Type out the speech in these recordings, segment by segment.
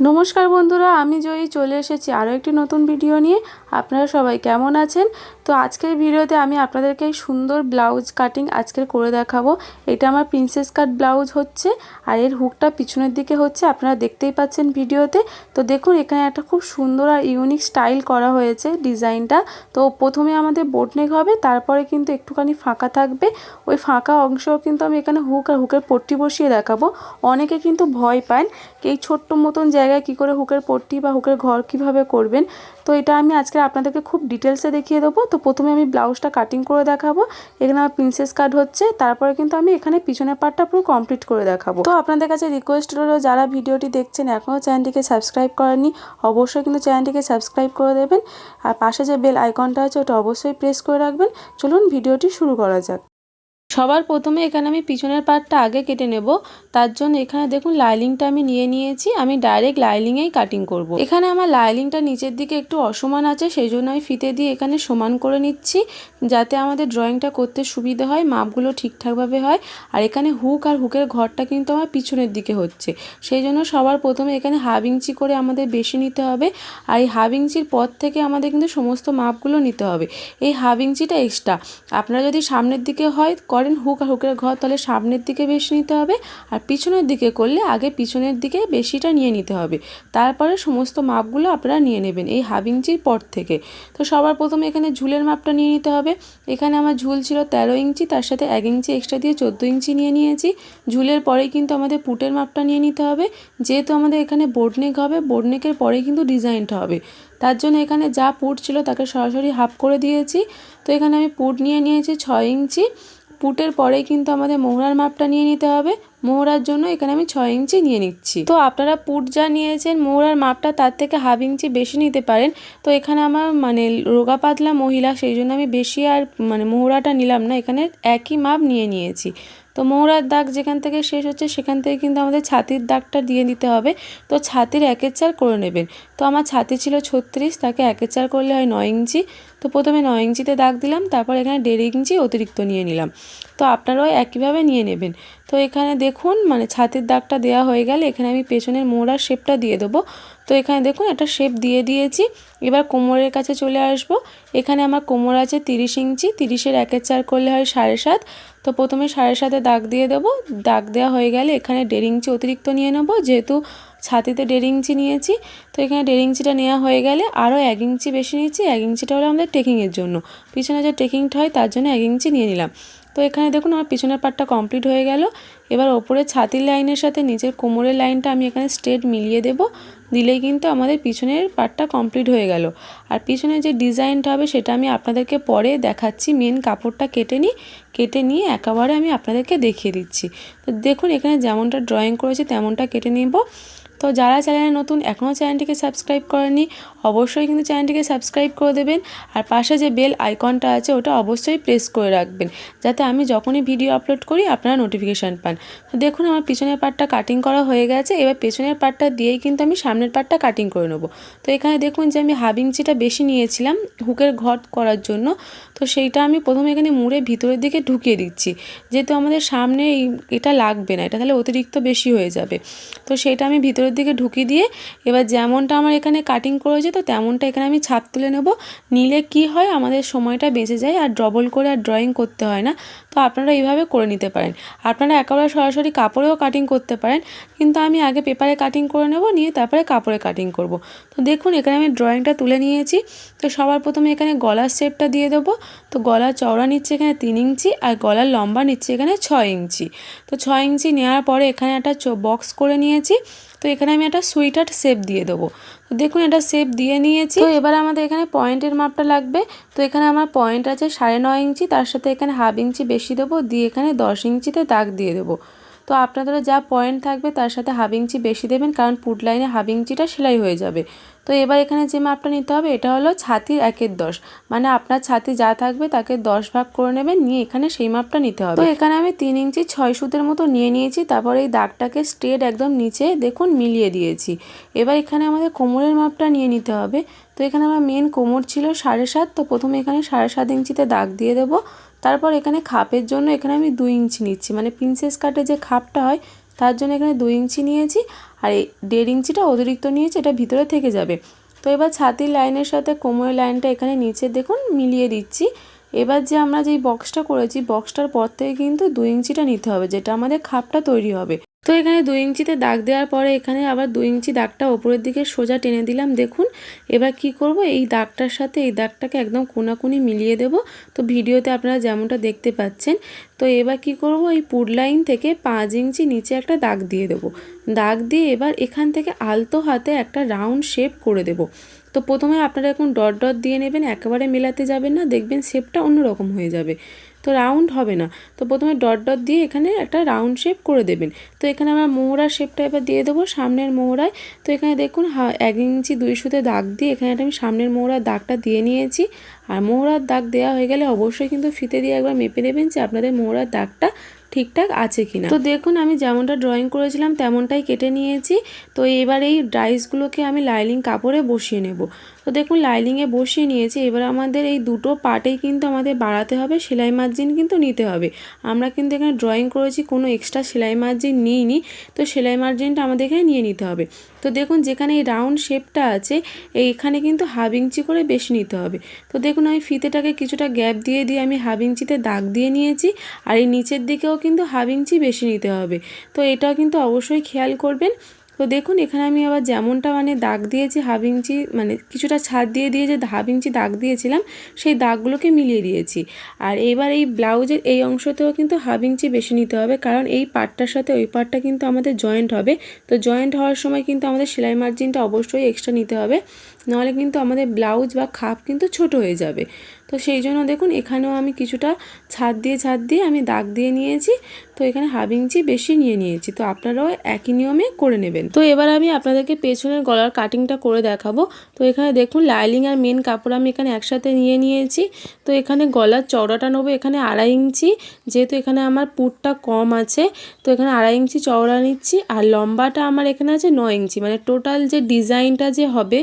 নমস্কার বন্ধুরা, আমি জয়ী চলে এসেছি আরও একটি নতুন ভিডিও নিয়ে। আপনারা সবাই কেমন আছেন? তো আজকের ভিডিওতে আমি আপনাদেরকে এই সুন্দর ব্লাউজ কাটিং আজকের করে দেখাবো। এটা আমার প্রিন্সেস কাট ব্লাউজ হচ্ছে আর এর হুকটা পিছনের দিকে হচ্ছে, আপনারা দেখতেই পাচ্ছেন ভিডিওতে। তো দেখুন, এখানে একটা খুব সুন্দর আর ইউনিক স্টাইল করা হয়েছে ডিজাইনটা। তো প্রথমে আমাদের বোটনেক হবে, তারপরে কিন্তু একটুখানি ফাঁকা থাকবে। ওই ফাঁকা অংশ কিন্তু আমি এখানে হুক আর হুকের পট্টি বসিয়ে দেখাবো। অনেকে কিন্তু ভয় পান, এই ছোট্ট মতন জায়গায় কি করে হুকের পট্টি বা হুকের ঘর কীভাবে করবেন? তো এটা আমি আজকে আপনাদেরকে খুব ডিটেলসে দেখিয়ে দেবো। তো প্রথমে আমি ব্লাউজটা কাটিং করে দেখাবো। এখানে আমার প্রিন্সেস কাট হচ্ছে। তারপরে কিন্তু আমি এখানে পিছনের পার্টটা পুরো কমপ্লিট করে দেখাবো। তো আপনাদের কাছে রিকোয়েস্ট রইল, যারা ভিডিওটি দেখছেন, এখনও চ্যানেলটিকে সাবস্ক্রাইব করেনি অবশ্যই কিন্তু চ্যানেলটিকে সাবস্ক্রাইব করে দেবেন। আর পাশে যে বেল আইকনটা আছে, ওটা অবশ্যই প্রেস করে রাখবেন। চলুন ভিডিওটি শুরু করা যাক। সবার প্রথমে এখানে আমি পিছনের পার্টটা আগে কেটে নেব। তার জন্য এখানে দেখুন লাইলিংটা আমি নিয়ে নিয়েছি। আমি ডাইরেক্ট লাইলিংয়েই কাটিং করব। এখানে আমার লাইলিংটা নিচের দিকে একটু অসমান আছে সেই জন্য আমি ফিতে দিয়ে এখানে সমান করে নিচ্ছি যাতে আমাদের ড্রয়িংটা করতে সুবিধা হয়, মাপগুলো ঠিকঠাকভাবে হয়। আর এখানে হুক আর হুকের ঘরটা কিন্তু আমার পিছনের দিকে হচ্ছে। সেই জন্য সবার প্রথমে এখানে হাফ ইঞ্চি করে আমাদের বেশি নিতে হবে। আর এই হাফ ইঞ্চির পর থেকে আমাদের কিন্তু সমস্ত মাপগুলো নিতে হবে। এই হাফ ইঞ্চিটা এক্সট্রা। আপনারা যদি সামনের দিকে হয় করেন হুক আর হুকের ঘর তাহলে সামনের দিকে বেশি নিতে হবে আর পিছনের দিকে করলে আগে পিছনের দিকে বেশিটা নিয়ে নিতে হবে। তারপরে সমস্ত মাপগুলো আপনারা নিয়ে নেবেন এই হাফ ইঞ্চির পর থেকে। তো সবার প্রথমে এখানে ঝুলের মাপটা নিয়ে নিতে হবে। এখানে আমার ঝুল ছিল তেরো ইঞ্চি, তার সাথে এক ইঞ্চি এক্সট্রা দিয়ে চোদ্দ ইঞ্চি নিয়ে নিয়েছি। ঝুলের পরেই কিন্তু আমাদের পুটের মাপটা নিয়ে নিতে হবে। যেহেতু আমাদের এখানে বোর্ডনেক হবে বোর্ডনেকের পরেই কিন্তু ডিজাইনটা হবে। তার জন্য এখানে যা পুট ছিল তাকে সরাসরি হাফ করে দিয়েছি। তো এখানে আমি পুট নিয়ে নিয়েছি ছয় ইঞ্চি। পুটের পরেই কিন্তু আমাদের মোহরার মাপটা নিয়ে নিতে হবে। মোহরার জন্য এখানে আমি ছয় ইঞ্চি নিয়ে নিচ্ছি। তো আপনারা পুট যা নিয়েছেন, মোহরার মাপটা তার থেকে হাফ ইঞ্চি বেশি নিতে পারেন। তো এখানে আমার মানে রোগা পাতলা মহিলা, সেই জন্য আমি বেশি আর মানে মোহরাটা নিলাম না, এখানে একই মাপ নিয়ে নিয়েছি। তো মোহরার দাগ যেখান থেকে শেষ হচ্ছে, সেখান থেকে কিন্তু আমাদের ছাতির দাগটা দিয়ে দিতে হবে। তো ছাতির একের চার করে নেবেন। তো আমার ছাতি ছিল ছত্রিশ, তাকে একের চার করলে হয় নয় ইঞ্চি। তো প্রথমে নয় ইঞ্চিতে দাগ দিলাম, তারপর এখানে দেড় ইঞ্চি অতিরিক্ত নিয়ে নিলাম। তো আপনারাও একইভাবে নিয়ে নেবেন। তো এখানে দেখুন মানে ছাতির দাগটা দেওয়া হয়ে গেলে এখানে আমি পেছনের মোড়ার শেপটা দিয়ে দেবো। তো এখানে দেখুন, একটা শেপ দিয়ে দিয়েছি। এবার কোমরের কাছে চলে আসব। এখানে আমার কোমর আছে তিরিশ ইঞ্চি, তিরিশের একের চার করলে হয় সাড়ে সাত। তো প্রথমে সাড়ে সাতে দাগ দিয়ে দেবো। দাগ দেওয়া হয়ে গেলে এখানে দেড় ইঞ্চি অতিরিক্ত নিয়ে নেব। যেহেতু ছাতিতে দেড় ইঞ্চি নিয়েছি। তো এখানে দেড় ইঞ্চিটা নেওয়া হয়ে গেলে আরও এক ইঞ্চি বেশি নিয়েছি, এক ইঞ্চিটা হলো আমাদের টেকিংয়ের জন্য। পিছনে যে টেকিংটা হয় তার জন্য এক ইঞ্চি নিয়ে নিলাম। তো এখানে দেখুন আমার পিছনের পার্টটা কমপ্লিট হয়ে গেল। এবার ওপরে ছাতির লাইনের সাথে নিচের কোমরের লাইনটা আমি এখানে স্ট্রেট মিলিয়ে দেব। দিলেই কিন্তু আমাদের পিছনের পার্টটা কমপ্লিট হয়ে গেল। আর পিছনে যে ডিজাইনটা হবে সেটা আমি আপনাদেরকে পরে দেখাচ্ছি। মেন কাপড়টা কেটে নিই, কেটে নিয়ে একেবারে আমি আপনাদেরকে দেখিয়ে দিচ্ছি। তো দেখুন এখানে যেমনটা ড্রয়িং করেছি তেমনটা কেটে নেব। তো যারা চ্যানেলে নতুন এখনও চ্যানেলটিকে সাবস্ক্রাইব করেনি অবশ্যই কিন্তু চ্যানেলটিকে সাবস্ক্রাইব করে দেবেন আর পাশে যে বেল আইকনটা আছে, ওটা অবশ্যই প্রেস করে রাখবেন, যাতে আমি যখনই ভিডিও আপলোড করি আপনারা নোটিফিকেশান পান। দেখুন, আমার পিছনের পার্টটা কাটিং করা হয়ে গেছে। এবার পেছনের পার্টটা দিয়েই কিন্তু আমি সামনের পার্টটা কাটিং করে নেব। তো এখানে দেখুন যে আমি হাফ ইঞ্চিটা বেশি নিয়েছিলাম হুকের ঘট করার জন্য। তো সেইটা আমি প্রথমে এখানে মুড়ে ভিতরের দিকে ঢুকিয়ে দিচ্ছি। যেহেতু আমাদের সামনে এটা লাগবে না, এটা তাহলে অতিরিক্ত বেশি হয়ে যাবে। তো সেটা আমি ভিতরের দিকে ঢুকিয়ে দিয়ে, এবার যেমনটা আমার এখানে কাটিং করেছে তো তেমনটা এখানে আমি ছাপ তুলে নেব। নিলে কি হয়, আমাদের সময়টা বেঁচে যায় আর ডবল করে আর ড্রয়িং করতে হয় না। তো আপনারা এইভাবে করে নিতে পারেন। আপনারা একেবারে সরাসরি কাপড়েও কাটিং করতে পারেন, কিন্তু আমি আগে পেপারে কাটিং করে নেব, নিয়ে তারপরে কাপড়ে কাটিং করব। তো দেখুন, এখানে আমি ড্রয়িংটা তুলে নিয়েছি। তো সবার প্রথমে এখানে গলার শেপটা দিয়ে দেবো। তো গলার চওড়া নিচ্ছে এখানে তিন ইঞ্চি আর গলার লম্বা নিচ্ছে এখানে ছয় ইঞ্চি। তো ছয় ইঞ্চি নেওয়ার পরে এখানে একটা বক্স করে নিয়েছি। তো এখানে আমি একটা সুইটার শেপ দিয়ে দেবো। তো দেখুন, এটা শেপ দিয়ে নিয়েছি। তো এবার আমাদের এখানে পয়েন্টের মাপটা লাগবে। তো এখানে আমার পয়েন্ট আছে সাড়ে নয় ইঞ্চি, তার সাথে এখানে হাফ ইঞ্চি বেশি দেবো। দিয়ে এখানে দশ ইঞ্চিতে দাগ দিয়ে দেবো। তো আপনাদেরও যা পয়েন্ট থাকবে তার সাথে ইঞ্চি বেশি দেবেন, কারণ পুট লাইনে হাফ ইঞ্চিটা সেলাই হয়ে যাবে। তো এবার এখানে যে মাপটা নিতে হবে, এটা হলো ছাতির একের দশ। মানে আপনার ছাতি যা থাকবে তাকে দশ ভাগ করে নেবেন, নিয়ে এখানে সেই মাপটা নিতে হবে। তো এখানে আমি তিন ইঞ্চি ছয় সুতের মতো নিয়ে নিয়েছি, তারপর এই দাগটাকে স্ট্রেট একদম নিচে দেখুন মিলিয়ে দিয়েছি। এবার এখানে আমাদের কোমরের মাপটা নিয়ে নিতে হবে। তো এখানে আমার মেন কোমর ছিল সাড়ে সাত, তো প্রথমে এখানে সাড়ে সাত ইঞ্চিতে দাগ দিয়ে দেবো। তারপর এখানে খাপের জন্য এখানে আমি দুই ইঞ্চি নিচ্ছি। মানে প্রিন্সেস কাটে যে খাপটা হয়, তার জন্য এখানে দুই ইঞ্চি নিয়েছি আর এই দেড় ইঞ্চিটা অতিরিক্ত নিয়েছি, এটা ভিতরে থেকে যাবে। তো এবার ছাতির লাইনের সাথে কোমরের লাইনটা এখানে নিচে দেখুন মিলিয়ে দিচ্ছি। এবার যে আমরা যেই বক্সটা করেছি বক্সটার পর থেকে কিন্তু দুই ইঞ্চিটা নিতে হবে, যেটা আমাদের খাপটা তৈরি হবে। তো এখানে দুই ইঞ্চিতে দাগ দেওয়ার পরে এখানে আবার দুই ইঞ্চি দাগটা ওপরের দিকে সোজা টেনে দিলাম, দেখুন। এবার কি করব? এই দাগটার সাথে এই দাগটাকে একদম কোনাকুনি মিলিয়ে দেব। তো ভিডিওতে আপনারা যেমনটা দেখতে পাচ্ছেন, তো এবার কি করব? এই পুড লাইন থেকে পাঁচ ইঞ্চি নিচে একটা দাগ দিয়ে দেব। দাগ দিয়ে এবার এখান থেকে আলতো হাতে একটা রাউন্ড শেপ করে দেব। তো প্রথমে আপনারা এখন ডট ডট দিয়ে নেবেন, একেবারে মেলাতে যাবেন না, দেখবেন শেপটা অন্যরকম হয়ে যাবে। তো রাউন্ড হবে না। তো প্রথমে ডট ডট দিয়ে এখানে একটা রাউন্ড শেপ করে দেবেন। তো এখানে আমরা মোহরার শেপটা এবার দিয়ে দেবো সামনের মোহরায়। তো এখানে দেখুন এক ইঞ্চি দুই সুতে দাগ দিয়ে এখানে আমি সামনের মোহরার দাগটা দিয়ে নিয়েছি। আর মোহরার দাগ দেওয়া হয়ে গেলে অবশ্যই কিন্তু ফিতে দিয়ে একবার মেপে নেবেন যে আপনাদের মোহরার দাগটা ঠিকঠাক আছে কিনা। তো দেখুন, আমি যেমনটা ড্রয়িং করেছিলাম, তেমনটাই কেটে নিয়েছি। তো এবার এই ড্রাইসগুলোকে আমি লাইলিং কাপড়ে বসিয়ে নেব। তো দেখুন, লাইলিংয়ে বসিয়ে নিয়েছি। এবার আমাদের এই দুটো পার্টেই কিন্তু আমাদের বাড়াতে হবে, সেলাই মার্জিন কিন্তু নিতে হবে। আমরা কিন্তু এখানে ড্রয়িং করেছি, কোনো এক্সট্রা সেলাই মার্জিন নিইনি, তো সেলাই মার্জিনটা আমাদের এখানে নিয়ে নিতে হবে। তো দেখুন, যেখানে এই রাউন্ড শেপটা আছে এইখানে কিন্তু হাফ ইঞ্চি করে বেশি নিতে হবে। তো দেখুন, আমি ফিতেটাকে কিছুটা গ্যাপ দিয়ে দিয়ে আমি হাফ ইঞ্চিতে দাগ দিয়ে নিয়েছি, আর এই নিচের দিকেও কিন্তু হাফ ইঞ্চি বেশি নিতে হবে। তো এটাও কিন্তু অবশ্যই খেয়াল করবেন। তো দেখুন, এখানে আমি আবার যেমনটা মানে দাগ দিয়েছি, হাফ ইঞ্চি মানে কিছুটা ছাদ দিয়ে দিয়ে যে হাফ ইঞ্চি দাগ দিয়েছিলাম, সেই দাগগুলোকে মিলিয়ে দিয়েছি। আর এবার এই ব্লাউজের এই অংশতেও কিন্তু হাফ ইঞ্চি বেশি নিতে হবে, কারণ এই পার্টটার সাথে ওই পার্টটা কিন্তু আমাদের জয়েন্ট হবে। তো জয়েন্ট হওয়ার সময় কিন্তু আমাদের সেলাই মার্জিনটা অবশ্যই এক্সট্রা নিতে হবে, নাহলে কিন্তু আমাদের ব্লাউজ বা খাপ কিন্তু ছোট হয়ে যাবে। তো সেই জন্য দেখুন, এখানেও আমি কিছুটা ছাদ দিয়ে ছাদ দিয়ে আমি দাগ দিয়ে নিয়েছি। তো এখানে হাফ ইঞ্চি বেশি নিয়ে নিয়েছি। তো আপনারাও একই নিয়মে করে নেবেন। তো এবার আমি আপনাদেরকে পেছনের গলার কাটিংটা করে দেখাবো। তো এখানে দেখুন লাইলিং আর মেন কাপড় আমি এখানে একসাথে নিয়ে নিয়েছি। তো এখানে গলার চওড়াটা নেব এখানে আড়াই ইঞ্চি। যেহেতু এখানে আমার পুরটা কম আছে, তো এখানে আড়াই ইঞ্চি চওড়া নিচ্ছি। আর লম্বাটা আমার এখানে আছে নয় ইঞ্চি। মানে টোটাল যে ডিজাইনটা যে হবে,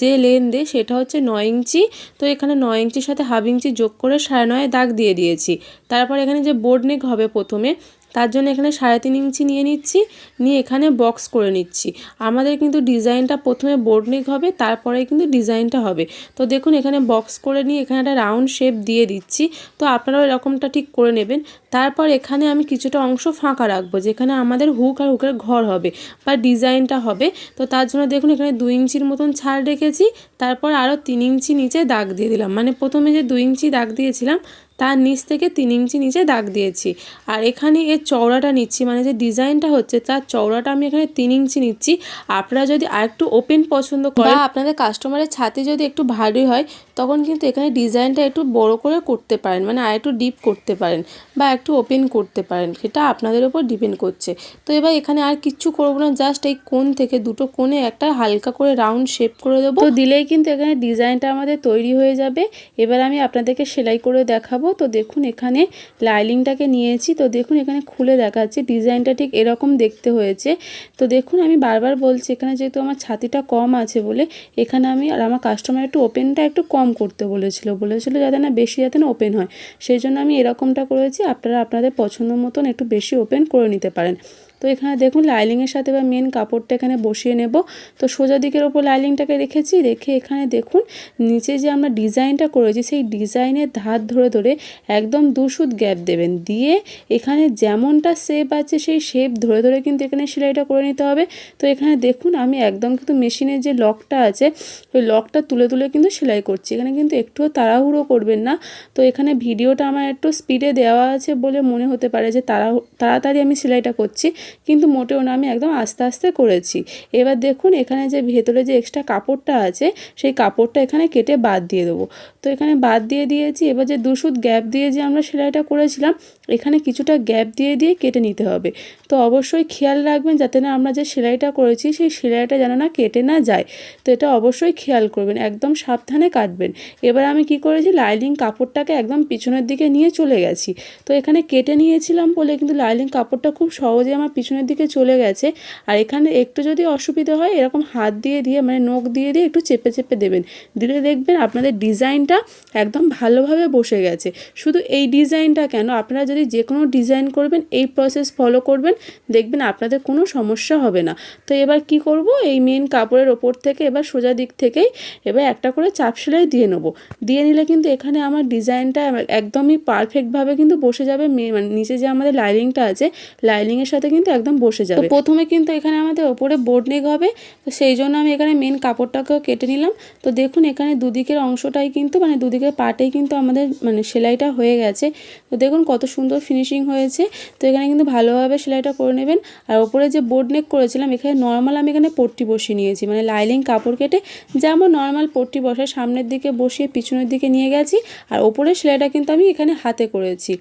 যে লেন্থে সেটা হচ্ছে নয় ইঞ্চি। তো এখানে নয় ইঞ্চির সাথে হাফ ইঞ্চি যোগ করে সাড়ে নয় দাগ দিয়ে দিয়েছি। তারপর এখানে যে বোর্ড নেক হবে প্রথমে তার জন্য এখানে সাড়ে তিন ইঞ্চি নিয়ে নিচ্ছি, নিয়ে এখানে বক্স করে নিচ্ছি। আমাদের কিন্তু ডিজাইনটা প্রথমে বোর্ড নেক হবে, তারপরে কিন্তু ডিজাইনটা হবে। তো দেখুন, এখানে বক্স করে নিয়ে এখানে একটা রাউন্ড শেপ দিয়ে দিচ্ছি। তো আপনারাও এরকমটা ঠিক করে নেবেন। তারপর এখানে আমি কিছুটা অংশ ফাঁকা রাখব, যেখানে আমাদের হুক আর হুকের ঘর হবে বা ডিজাইনটা হবে। তো তার জন্য দেখুন, এখানে দুই ইঞ্চির মতন ছাড় রেখেছি। তারপর আরও তিন ইঞ্চি নিচে দাগ দিয়ে দিলাম। মানে প্রথমে যে দুই ইঞ্চি দাগ দিয়েছিলাম তার নিচ থেকে তিন ইঞ্চি নিচে দাগ দিয়েছি। আর এখানে এর চওড়াটা নিচ্ছি মানে যে ডিজাইনটা হচ্ছে তার চওড়াটা আমি এখানে তিন ইঞ্চি নিচ্ছি। আপনারা যদি আরেকটু ওপেন পছন্দ করেন আপনাদের কাস্টমারের ছাতি যদি একটু ভারী হয় তখন কিন্তু এখানে ডিজাইনটা একটু বড় করে করতে পারেন মানে আর একটু ডিপ করতে পারেন বা একটু ওপেন করতে পারেন। সেটা আপনাদের উপর ডিপেন্ড করছে। তো এবার এখানে আর কিচ্ছু করব না জাস্ট এই কোন থেকে দুটো কোণে একটা হালকা করে রাউন্ড শেপ করে দেবো। তো দিলেই কিন্তু এখানে ডিজাইনটা আমাদের তৈরি হয়ে যাবে। এবার আমি আপনাদেরকে সেলাই করে দেখাবো। তো দেখুন এখানে লাইলিংটাকে নিয়েছি। তো দেখুন এখানে খুলে দেখাচ্ছি, ডিজাইনটা ঠিক এরকম দেখতে হয়েছে। তো দেখুন আমি বারবার বলছি, এখানে যেহেতু আমার ছাতিটা কম আছে বলে, এখানে আমি আর আমার কাস্টমার একটু ওপেনটা একটু কম করতে বলেছিল। বলেছিল যাতে না বেশি যাতে না ওপেন হয়। সেই জন্য আমি এরকমটা করেছি। আপনারা আপনাদের পছন্দ মতন একটু বেশি ওপেন করে নিতে পারেন। তো এখানে দেখুন লাইলিংয়ের সাথে বা মেন কাপড়টা এখানে বসিয়ে নেব। তো সোজা দিকের ওপর লাইলিংটাকে রেখেছি, রেখে এখানে দেখুন নিচে যে আমরা ডিজাইনটা করেছি সেই ডিজাইনের ধার ধরে ধরে একদম দুশুদ গ্যাপ দেবেন। দিয়ে এখানে যেমনটা শেপ আছে সেই শেপ ধরে ধরে কিন্তু এখানে সেলাইটা করে নিতে হবে। তো এখানে দেখুন আমি একদম কিন্তু মেশিনের যে লকটা আছে, ওই লকটা তুলে তুলে কিন্তু সেলাই করছি। এখানে কিন্তু একটুও তাড়াহুড়ো করবেন না। তো এখানে ভিডিওটা আমার একটু স্পিডে দেওয়া আছে বলে মনে হতে পারে যে তাড়া তাড়াতাড়ি আমি সেলাইটা করছি। কিন্তু মোটেও না, আমি একদম আস্তে আস্তে করেছি। এবার দেখুন, এখানে যে ভেতরে যে এক্সট্রা কাপড়টা আছে, সেই কাপড়টা এখানে কেটে বাদ দিয়ে দেবো। তো এখানে বাদ দিয়ে দিয়েছি, এবার যে দুশুদ গ্যাপ দিয়ে যে আমরা সেলাইটা করেছিলাম, এখানে কিছুটা গ্যাপ দিয়ে দিয়ে কেটে নিতে হবে। তো অবশ্যই খেয়াল রাখবেন যাতে না আমরা যে সেলাইটা করেছি, সেই সেলাইটা যেন না কেটে না যায়। তো এটা অবশ্যই খেয়াল করবেন, একদম সাবধানে কাটবেন। এবার আমি কি করেছি, লাইলিং কাপড়টাকে একদম পিছনের দিকে নিয়ে চলে গেছি। তো এখানে কেটে নিয়েছিলাম বলে কিন্তু লাইলিং কাপড়টা খুব সহজে আমার পিছনের দিকে চলে গেছে, আর এখানে একটু যদি অসুবিধা হয়, এরকম হাত দিয়ে দিয়ে মানে নখ দিয়ে দিয়ে একটু চেপে চেপে দেবেন। দিলে দেখবেন আপনাদের ডিজাইনটা একদম ভালোভাবে বসে গেছে। শুধু এই ডিজাইনটা কেন? আপনারা যদি যে কোনো ডিজাইন করবেন, এই প্রসেস ফলো করবেন, দেখবেন আপনাদের কোনো সমস্যা হবে না। তো এবার কি করব? এই মেন কাপড়ের ওপর থেকে, এবার সোজা দিক থেকেই এবার একটা করে চাপ সেলাই দিয়ে নেব। দিয়ে নিলে কিন্তু এখানে আমার ডিজাইনটা একদমই পারফেক্টভাবে কিন্তু বসে যাবে। মানে নিচে যে আমাদের লাইনিংটা আছে লাইনিংয়ের সাথে কিন্তু একদম বসে যাবে। প্রথমে কিন্তু এখানে আমাদের ওপরে বোর্ড নেক হবে তো সেই জন্য আমি এখানে মেন কাপড়টাকেও কেটে নিলাম। তো দেখুন এখানে দুদিকের অংশটাই কিন্তু মানে দুদিকের পাটেই কিন্তু আমাদের মানে সেলাইটা হয়ে গেছে। তো দেখুন কত সুন্দর ফিনিশিং হয়েছে। তো এখানে কিন্তু ভালোভাবে সেলাইটা করে নেবেন। আর ওপরে যে বোর্ড নেক করেছিলাম এখানে নর্মাল আমি এখানে পট্টি বসিয়ে নিয়েছি মানে লাইলিং কাপড় কেটে যেমন নর্মাল পট্টি বসায় সামনের দিকে বসিয়ে পিছনের দিকে নিয়ে গেছি। আর ওপরের সেলাইটা কিন্তু আমি এখানে হাতে করেছি।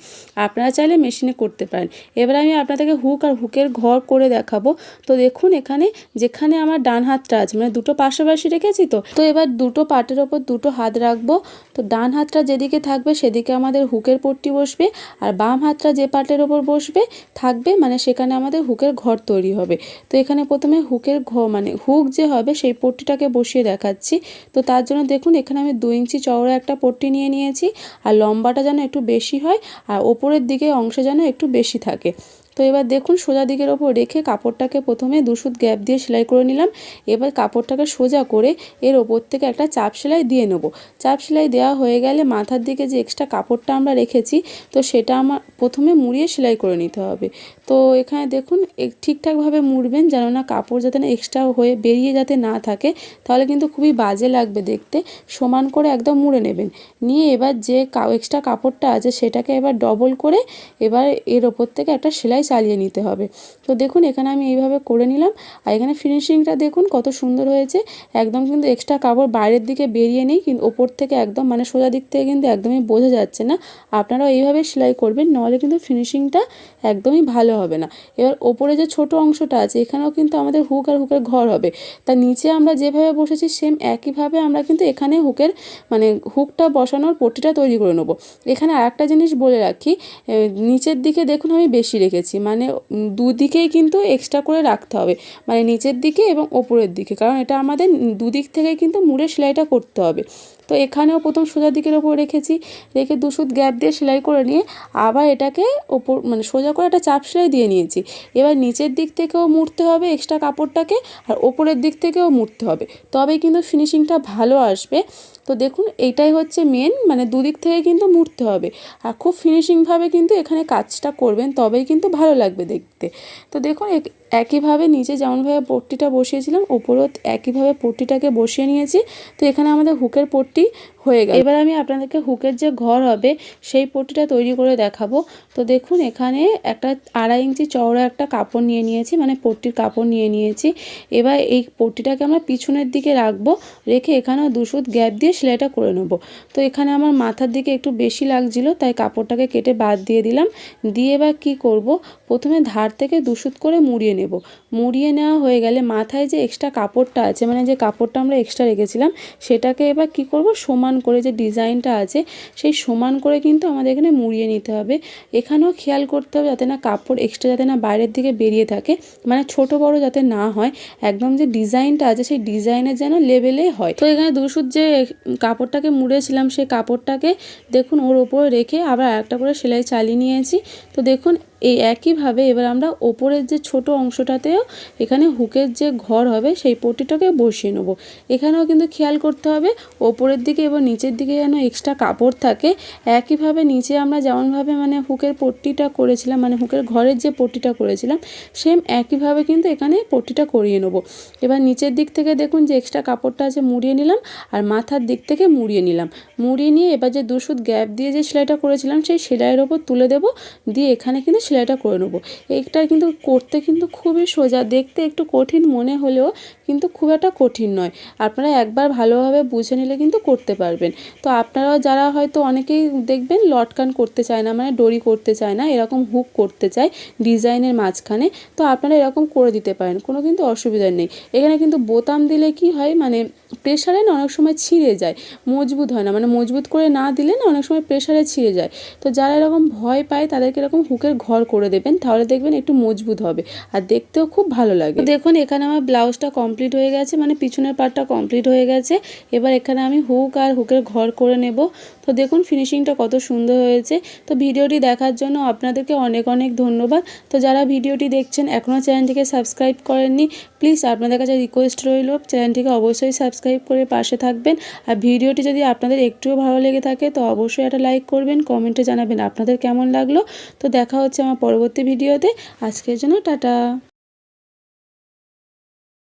আপনারা চাইলে মেশিনে করতে পারেন। এবার আমি আপনাদেরকে হুক আর হুকের ঘর করে দেখাবো। তো দেখুন এখানে, যেখানে আমার ডান হাতটা আছে মানে দুটো পাশাপাশি রেখেছি তো। তো এবার দুটো পাটের ওপর দুটো হাত রাখব। তো ডান হাতটা যেদিকে থাকবে, সেদিকে আমাদের হুকের পট্টি বসবে। আর বাম হাতটা যে পাটের ওপর বসবে, থাকবে মানে সেখানে আমাদের হুকের ঘর তৈরি হবে। তো এখানে প্রথমে হুকের ঘ মানে হুক যে হবে, সেই পট্টিটাকে বসিয়ে দেখাচ্ছি। তো তার জন্য দেখুন, এখানে আমি দু ইঞ্চি চওড়া একটা পট্টি নিয়ে নিয়েছি। আর লম্বাটা যেন একটু বেশি হয়, আর ওপরের দিকে অংশ যেন একটু বেশি থাকে। তো এবার দেখুন সোজা দিকের ওপর রেখে কাপড়টাকে প্রথমে দুশুদ গ্যাপ দিয়ে সেলাই করে নিলাম। এবার কাপড়টাকে সোজা করে এর ওপর থেকে একটা চাপ সেলাই দিয়ে নেব। চাপ সেলাই দেওয়া হয়ে গেলে মাথার দিকে যে এক্সট্রা কাপড়টা আমরা রেখেছি, তো সেটা আমার প্রথমে মুড়িয়ে সেলাই করে নিতে হবে। তো এখানে দেখুন ঠিকঠাকভাবে মুড়বেন যেন না কাপড় যাতে না এক্সট্রা হয়ে বেরিয়ে যাতে না থাকে, তাহলে কিন্তু খুবই বাজে লাগবে দেখতে। সমান করে একদম মুড়ে নেবেন। নিয়ে এবার যে এক্সট্রা কাপড়টা আছে সেটাকে এবার ডবল করে এবার এর ওপর থেকে একটা সেলাই চালিয়ে নিতে হবে। তো দেখুন, এখানে আমি এইভাবে করে নিলাম। আর এখানে ফিনিশিংটা দেখুন কত সুন্দর হয়েছে। একদম কিন্তু এক্সট্রা কাপড় বাইরের দিকে বেরিয়ে নেই, কিন্তু ওপর থেকে একদম মানে সোজা দিক থেকে কিন্তু একদমই বোঝা যাচ্ছে না। আপনারাও এইভাবে সেলাই করবেন, নাহলে কিন্তু ফিনিশিংটা একদমই ভালো হবে না। এবার ওপরে যে ছোট অংশটা আছে, এখানেও কিন্তু আমাদের হুক আর হুকের ঘর হবে। তার নিচে আমরা যেভাবে বসেছি সেম একইভাবে আমরা কিন্তু এখানে হুকের মানে হুকটা বসানোর পট্টিটা তৈরি করে নেব। এখানে আরেকটা জিনিস বলে রাখি নিচের দিকে দেখুন আমি বেশি রেখেছি মানে দুদিকেই কিন্তু এক্সট্রা করে রাখতে হবে। মানে নিচের দিকে এবং ওপরের দিকে, কারণ এটা আমাদের দুদিক থেকে কিন্তু মুড়ে সেলাইটা করতে হবে। তো এখানেও প্রথম সোজা দিকের ওপর রেখেছি, রেখে দুশুদ গ্যাপ দিয়ে সেলাই করে নিয়ে আবার এটাকে ওপর মানে সোজা করে একটা চাপ সেলাই দিয়ে নিয়েছি। এবার নিচের দিক থেকেও মুড়তে হবে এক্সট্রা কাপড়টাকে আর ওপরের দিক থেকেও মুড়তে হবে। তবে কিন্তু ফিনিশিংটা ভালো আসবে। তো দেখুন, এইটাই হচ্ছে মেন মানে দুদিক থেকে কিন্তু মুড়তে হবে। আর খুব ফিনিশিংভাবে কিন্তু এখানে কাজটা করবেন, তবেই কিন্তু ভালো লাগবে দেখতে। তো দেখুন একইভাবে নিচে যেমনভাবে পট্টিটা বসিয়েছিলাম ওপরও একইভাবে পট্টিটাকে বসিয়ে নিয়েছি। তো এখানে আমাদের হুকের পট্টি হয়ে গেল। এবার আমি আপনাদেরকে হুকের যে ঘর হবে, সেই পট্টিটা তৈরি করে দেখাবো। তো দেখুন, এখানে একটা আড়াই ইঞ্চি চওড়া একটা কাপড় নিয়ে নিয়েছি মানে পট্টির কাপড় নিয়ে নিয়েছি। এবার এই পট্টিটাকে আমরা পিছনের দিকে রাখব, রেখে এখানেও দুশুদ গ্যাপ দিয়ে সেলাইটা করে নেব। তো এখানে আমার মাথার দিকে একটু বেশি লাগছিল, তাই কাপড়টাকে কেটে বাদ দিয়ে দিলাম। দিয়ে এবার কি করব, প্রথমে ধার থেকে দুশুদ করে মুড়িয়ে নেব। মুড়িয়ে নেওয়া হয়ে গেলে মাথায় যে এক্সট্রা কাপড়টা আছে মানে যে কাপড়টা আমরা এক্সট্রা রেখেছিলাম, সেটাকে এবার কি করব, সমান করে যে ডিজাইনটা আছে, সেই সমান করে কিন্তু আমাদের এখানে মুড়িয়ে নিতে হবে। এখানেও খেয়াল করতে হবে যাতে না কাপড় এক্সট্রা যাতে না বাইরের দিকে বেরিয়ে থাকে মানে ছোট বড় যাতে না হয়। একদম যে ডিজাইনটা আছে, সেই ডিজাইনের যেন লেভেলে হয়। তো এখানে দুশুদ যে কাপড়টাকে মুড়েছিলাম, সেই কাপড়টাকে দেখুন ওর ওপরে রেখে আবার একটা করে সেলাই চালিয়ে নিয়েছি। তো দেখুন এই একইভাবে এবার আমরা ওপরের যে ছোট অংশটাতেও এখানে হুকের যে ঘর হবে সেই পট্টিটাকে বসিয়ে নেব। এখানেও কিন্তু খেয়াল করতে হবে, ওপরের দিকে এবং নিচের দিকে যেন এক্সট্রা কাপড় থাকে। একইভাবে নিচে আমরা যেমনভাবে মানে হুকের পট্টিটা করেছিলাম মানে হুকের ঘরের যে পট্টিটা করেছিলাম সেম একইভাবে কিন্তু এখানে পট্টিটা করিয়ে নেব। এবার নিচের দিক থেকে দেখুন যে এক্সট্রা কাপড়টা আছে মুড়িয়ে নিলাম আর মাথার দিক থেকে মুড়িয়ে নিলাম। মুড়িয়ে নিয়ে এবার যে দুশুদ গ্যাপ দিয়ে যে সেলাইটা করেছিলাম, সেই সেলাইয়ের ওপর তুলে দেবো। দিয়ে এখানে কিন্তু সেলাইটা করে নেব। এইটা কিন্তু করতে কিন্তু খুবই সোজা দেখতে একটু কঠিন মনে হলেও কিন্তু খুব একটা কঠিন নয়। আপনারা একবার ভালোভাবে বুঝে নিলে কিন্তু করতে পারবেন। তো আপনারাও যারা হয়তো অনেকেই দেখবেন লটকান করতে চায় না মানে ডরি করতে চায় না, এরকম হুক করতে চায় ডিজাইনের মাঝখানে, তো আপনারা এরকম করে দিতে পারেন, কোনো কিন্তু অসুবিধা নেই। এখানে কিন্তু বোতাম দিলে কি হয় মানে প্রেশারে না অনেক সময় ছিঁড়ে যায়, মজবুত হয় না মানে মজবুত করে না দিলে না অনেক সময় প্রেশারে ছিঁড়ে যায়। তো যারা এরকম ভয় পায়, তাদেরকে এরকম হুকের ঘর করে দেবেন, তাহলে দেখবেন একটু মজবুত হবে, আর দেখতেও খুব ভালো লাগে। দেখুন, এখানে আমার ব্লাউজটা কমপ্লিট হয়ে গেছে মানে পিছনের পার্টটা কমপ্লিট হয়ে গেছে। এবার এখানে আমি হুক আর হুকের ঘর করে নেব। তো দেখুন ফিনিশিংটা কত সুন্দর হয়েছে। তো ভিডিওটি দেখার জন্য আপনাদেরকে অনেক অনেক ধন্যবাদ। তো যারা ভিডিওটি দেখছেন, এখনও চ্যানেলটিকে সাবস্ক্রাইব করেননি প্লিজ আপনাদের কাছে রিকোয়েস্ট রইল, চ্যানেলটিকে অবশ্যই সাবস্ক্রাইব করে পাশে থাকবেন। আর ভিডিওটি যদি আপনাদের একটুও ভালো লেগে থাকে, তো অবশ্যই একটা লাইক করবেন কমেন্টে জানাবেন আপনাদের কেমন লাগল। তো দেখা হচ্ছে আমার পরবর্তী ভিডিওতে। আজকের জন্য টাটা।